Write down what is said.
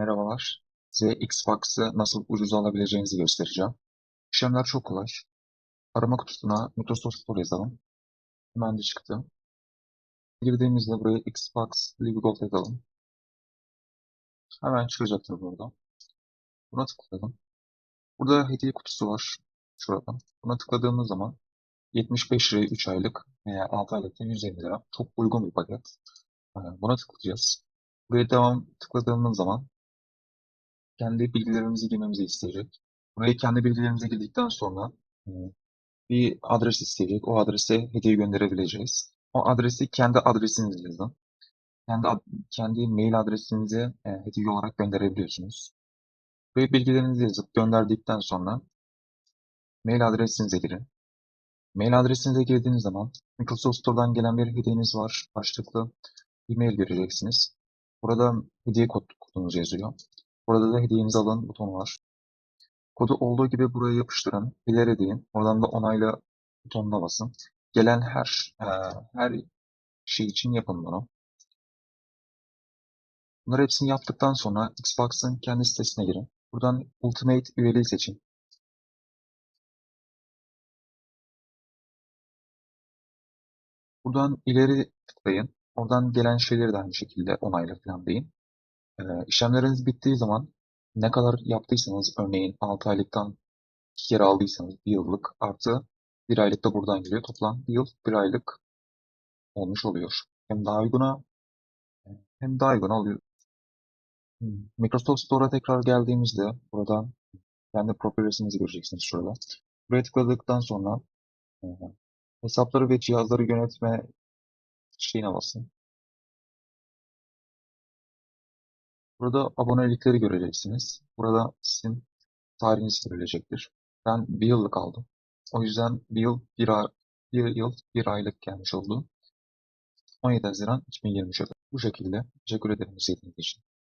Merhabalar. Size Xbox'ı nasıl ucuza alabileceğinizi göstereceğim. İşlemler çok kolay. Arama kutusuna Microsoft Store yazalım. Hemen de çıktı. Girdiğimizde buraya Xbox Live Gold yazalım. Hemen çıkacaktır burada. Buna tıklayalım. Burada hediye kutusu var. Şurada. Buna tıkladığımız zaman 75 liraya 3 aylık veya 6 aylık da 150 lira. Çok uygun bir paket. Ee, Buna tıklayacağız. Buraya devam tıkladığımız zaman kendi bilgilerimizi girmemizi isteyecek. Buraya kendi bilgilerimizi girdikten sonra e, bir adres isteyecek. O adrese hediye gönderebileceğiz. O adresi kendi adresinizi yazın. Kendi kendi mail adresinize e, hediye olarak gönderebiliyorsunuz. Buraya bilgilerinizi yazıp gönderdikten sonra mail adresinize girin. Mail adresinize girdiğiniz zaman Microsoft Store'dan gelen bir hediyeniz var. Başlıklı bir mail göreceksiniz. Burada hediye kod, kodunuz yazıyor. Burada da hediyenizi alın butonu var. Kodu olduğu gibi buraya yapıştırın. İleri deyin. Oradan da onayla butonuna basın. Gelen her e, her şey için yapın bunu. Bunları hepsini yaptıktan sonra Xbox'ın kendi sitesine girin. Buradan Ultimate üyeliği seçin. Buradan ileri tıklayın. Oradan gelen şeyleri de aynı şekilde onayla falan deyin. E, işlemleriniz bittiği zaman ne kadar yaptıysanız örneğin 6 aylıktan 2 kere aldıysanız 1 yıllık artı 1 aylık da buradan geliyor. Toplam 1 yıl 1 aylık olmuş oluyor. Hem daha uyguna hem daha uygun oluyor. Hmm, Microsoft Store'a tekrar geldiğimizde burada kendi profil resminizi göreceksiniz şurada. Buraya tıkladıktan sonra e, hesapları ve cihazları yönetme şeyine basın. Burada abonelikleri göreceksiniz. Burada sizin tarihiniz görülecektir. Ben bir yıllık aldım. O yüzden bir yıl bir, ay, bir yıl bir aylık gelmiş oldu. 17 Haziran 2023'e. Bu şekilde. Teşekkür ederim izlediğiniz için.